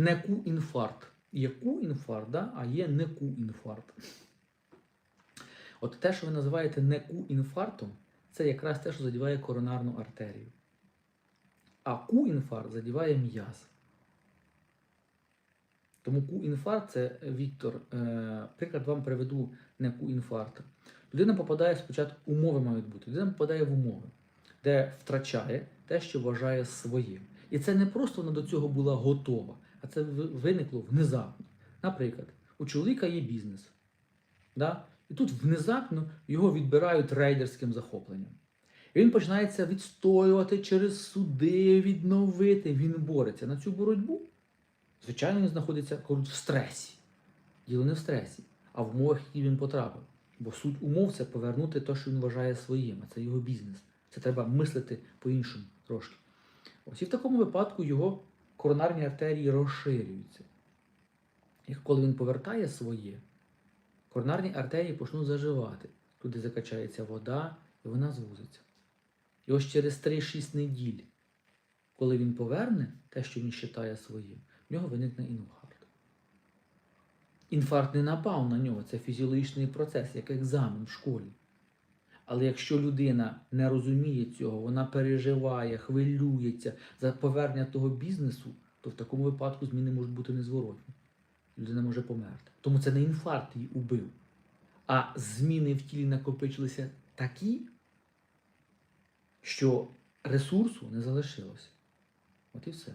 не ку-інфаркт. Є ку-інфаркт, да? а є не ку-інфаркт. От те, що ви називаєте не ку-інфарктом, це якраз те, що задіває коронарну артерію. А ку-інфаркт задіває м'яз. Тому ку-інфаркт це Віктор. Е, приклад вам приведу не ку-інфаркт. Людина попадає спочатку, умови мають бути. Людина попадає в умови, де втрачає те, що вважає своїм. І це не просто вона до цього була готова, а це виникло внезапно. Наприклад, у чоловіка є бізнес. Да? І тут внезапно його відбирають рейдерським захопленням. І він починається відстоювати через суди, відновити. Він бореться на цю боротьбу. Звичайно, він знаходиться кажуть, в стресі. Діло не в стресі, а в умовах, які він потрапив. Бо суть умов це повернути те, що він вважає своїм, а це його бізнес. Це треба мислити по-іншому трошки. Ось і в такому випадку його коронарні артерії розширюються. І коли він повертає своє, коронарні артерії почнуть заживати. Туди закачається вода, і вона звузиться. І ось через 3-6 неділь, коли він поверне те, що він вважає своїм, в нього виникне інфаркт. Інфаркт не напав на нього, це фізіологічний процес, як екзамен в школі. Але якщо людина не розуміє цього, вона переживає, хвилюється за повернення того бізнесу, то в такому випадку зміни можуть бути незворотні. Людина може померти. Тому це не інфаркт її убив. А зміни в тілі накопичилися такі, що ресурсу не залишилося. От і все.